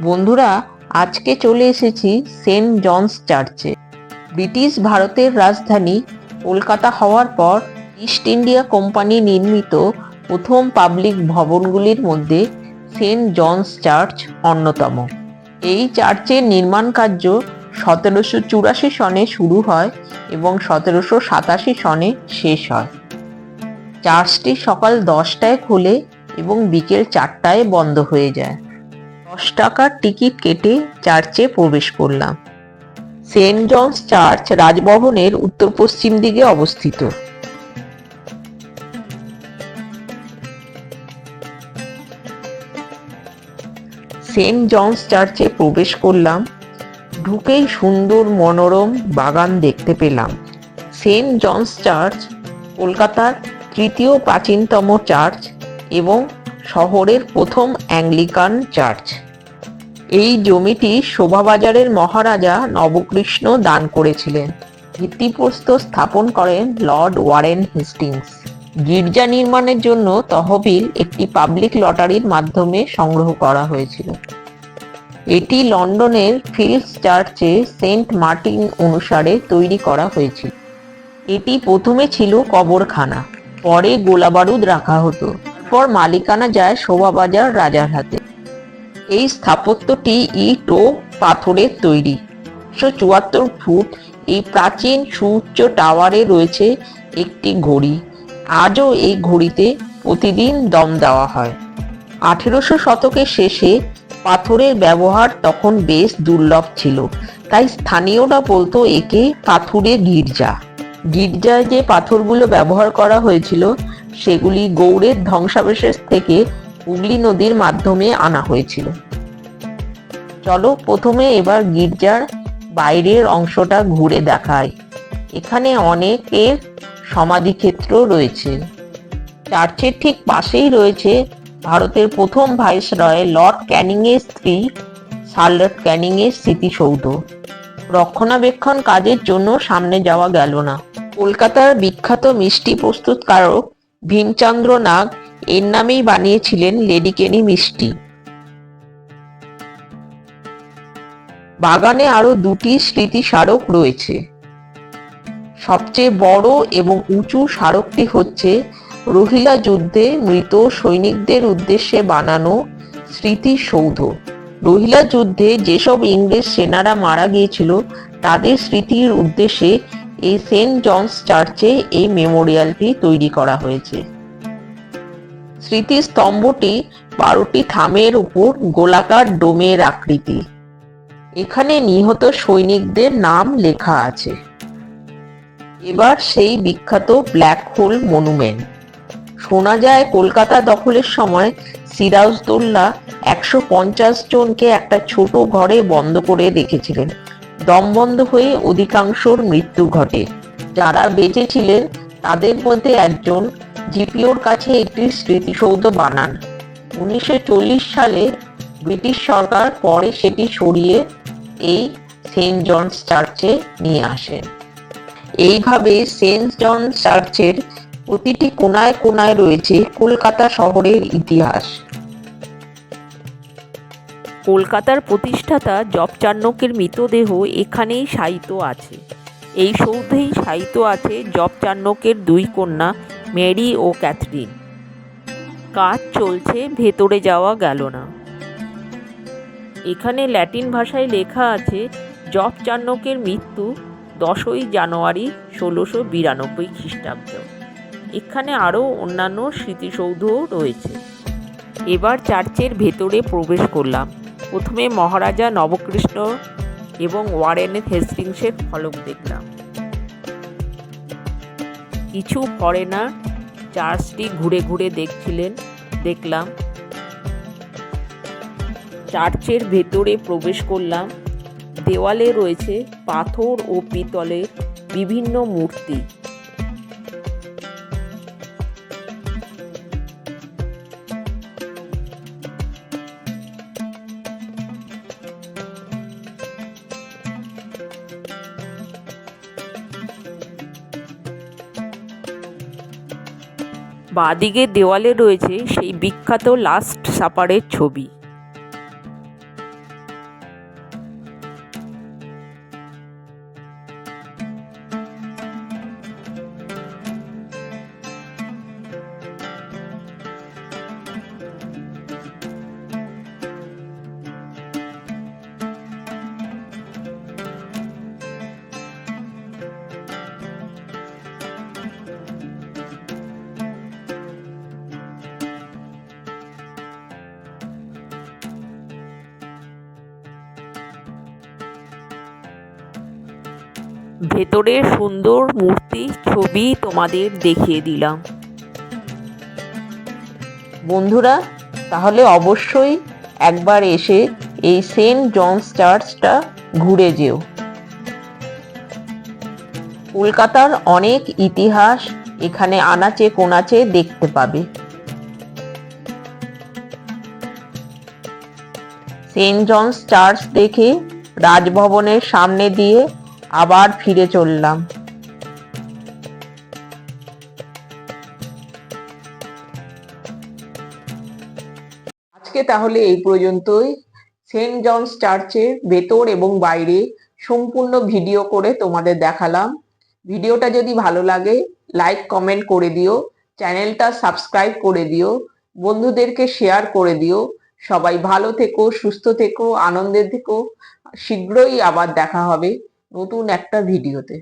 বন্ধুরা, আজকে চলে এসেছি সেন্ট জনস চার্চে। ব্রিটিশ ভারতের রাজধানী কলকাতা হওয়ার পর ইস্ট ইন্ডিয়া কোম্পানি নির্মিত প্রথম পাবলিক ভবনগুলির মধ্যে সেন্ট জনস চার্চ অন্যতম। এই চার্চের নির্মাণ কার্য সতেরোশো চুরাশি সনে শুরু হয় এবং সতেরোশো সাতাশি সনে শেষ হয়। চার্চটি সকাল দশটায় খোলে এবং বিকেল চারটায় বন্ধ হয়ে যায়। দশ টাকার টিকিট কেটে চার্চে প্রবেশ করলাম। সেন্ট জনস চার্চ রাজভবনের উত্তর পশ্চিম দিকে অবস্থিত। সেন্ট জনস চার্চে প্রবেশ করলাম। ঢুকেই সুন্দর মনোরম বাগান দেখতে পেলাম। সেন্ট জনস চার্চ কলকাতার তৃতীয় প্রাচীনতম চার্চ এবং শহরের প্রথম অ্যাংলিকান চার্চ। এই জমিটি শোভাবাজারের মহারাজা নবকৃষ্ণ দান করেছিলেন। ভিত্তিপ্রস্তর স্থাপন করেন লর্ড ওয়ারেন হেস্টিংস। গির্জা নির্মাণের জন্য তহবিল একটি পাবলিক লটারির মাধ্যমে সংগ্রহ করা হয়েছিল। এটি লন্ডনের ফিল্ডস চার্চে সেন্ট মার্টিন অনুসারে তৈরি করা হয়েছিল। এটি প্রথমে ছিল কবরখানা, পরে গোলাবারুদ রাখা হতো। পর মালিকানা যায় শোভাবাজার রাজার হাতে। এই স্থাপত্যটি ইট ও পাথরের তৈরি। একশো চুয়াত্তর ফুট, এই প্রাচীন সুউচ্চ টাওয়ারে রয়েছে একটি ঘড়ি। আজও এই ঘড়িতে প্রতিদিন দম দেওয়া হয়। আঠেরোশো শতকের শেষে পাথরের ব্যবহার তখন বেশ দুর্লভ ছিল। তাই স্থানীয়রা বলতো একে পাথুরে গির্জা। গির্জায় যে পাথরগুলো ব্যবহার করা হয়েছিল, সেগুলি গৌড়ের ধ্বংসাবশেষ থেকে হুগলি নদীর মাধ্যমে আনা হয়েছিল। চলো প্রথমে এবার গির্জার বাইরের অংশটা ঘুরে দেখাই। এখানে অনেকের সমাধিক্ষেত্র রয়েছে। চার্চের ঠিক পাশেই রয়েছে ভারতের প্রথম ভাইসরয় লর্ড ক্যানিং এর স্ত্রী শার্লট ক্যানিং এর স্মৃতিসৌধ। রক্ষণাবেক্ষণ কাজের জন্য সামনে যাওয়া গেল না। কলকাতার বিখ্যাত মিষ্টি প্রস্তুতকারক ভীমচন্দ্র নাগ এর নামেই বানিয়েছিলেন লেডিকেনি মিষ্টি। বাগানে আরও দুটি স্মৃতি স্মারক রয়েছে। সবচেয়ে বড় এবং উঁচু স্মারকটি হচ্ছে রোহিলা যুদ্ধে মৃত সৈনিকদের উদ্দেশ্যে বানানো স্মৃতিসৌধ। রোহিলা যুদ্ধে যেসব ইংরেজ সেনারা মারা গিয়েছিল, তাদের স্মৃতির উদ্দেশ্যে এই সেন্ট জনস চার্চে এই মেমোরিয়ালটি তৈরি করা হয়েছে। স্মৃতিস্তম্ভটি বারোটি থামের উপর গোলাকার ডোমের আকৃতি। এখানে নিহত সৈনিকদের নাম লেখা আছে। এবার সেই বিখ্যাত ব্ল্যাক হোল মনুমেন্ট। শোনা যায়, কলকাতা দখলের সময় সিরাজদৌল্লা একশো পঞ্চাশ জনকে একটা ছোট ঘরে বন্ধ করে রেখেছিলেন। দম বন্ধ হয়ে অধিকাংশর মৃত্যু ঘটে। যারা বেঁচে ছিলেন, তাদের মধ্যে একজন জিপিওর কাছে একটি স্মৃতিসৌধ বানান। উনিশশো সালে ব্রিটিশ সরকার পরে সেটি সরিয়ে এই সেন্ট জনস চার্চে নিয়ে আসেন এইভাবে সেন্ট জন চার্চের প্রতিটি কোনায় কোনায় রয়েছে কলকাতা শহরের ইতিহাস। কলকাতার প্রতিষ্ঠাতা জব চান্নকের মৃতদেহ এখানেই শায়িত আছে। এই সৌধেই শায়িত আছে জব চান্নকের দুই কন্যা মেরি ও ক্যাথরিন। কাজ চলছে, ভেতরে যাওয়া গেল না। এখানে ল্যাটিন ভাষায় লেখা আছে জব চান্নকের মৃত্যু দশই জানুয়ারি ষোলোশো বিরানব্বই খ্রিস্টাব্দ। এখানে আরও অন্যান্য স্মৃতিসৌধও রয়েছে। এবার চার্চের ভেতরে প্রবেশ করলাম। প্রথমে মহারাজা নবকৃষ্ণ এবং ওয়ারেন হেস্টিংসের ফলক দেখলাম। কিছু ফরেনার চার্চটি ঘুরে ঘুরে দেখছিলেন, দেখলাম। চার্চের ভেতরে প্রবেশ করলাম। দেওয়ালে রয়েছে পাথর ও পিতলের বিভিন্ন মূর্তি। বাদিকে দেওয়ালে রয়েছে সেই বিখ্যাত লাস্ট সাপারের ছবি। ভেতরের সুন্দর মূর্তি ছবি তোমাদের দেখিয়ে দিলাম। বন্ধুরা, তাহলে অবশ্যই একবার এসে এই সেন্ট জনস চার্চটা ঘুরে যেও। কলকাতার অনেক ইতিহাস এখানে আনাচে কোনাচে দেখতে পাবে। সেন্ট জনস চার্চ দেখে রাজভবনের সামনে দিয়ে আবার ফিরে চললাম। আজকে তাহলে এই পর্যন্তই। সেন্ট জনস চার্চের ভেতর এবং বাইরে সম্পূর্ণ ভিডিও করে তোমাদের দেখালাম। ভিডিওটা যদি ভালো লাগে, লাইক, কমেন্ট করে দিও। চ্যানেলটা সাবস্ক্রাইব করে দিও। বন্ধুদেরকে শেয়ার করে দিও। সবাই ভালো থেকো, সুস্থ থেকো, আনন্দে থেকো। শীঘ্রই আবার দেখা হবে। নতুন একটা ভিডিওতে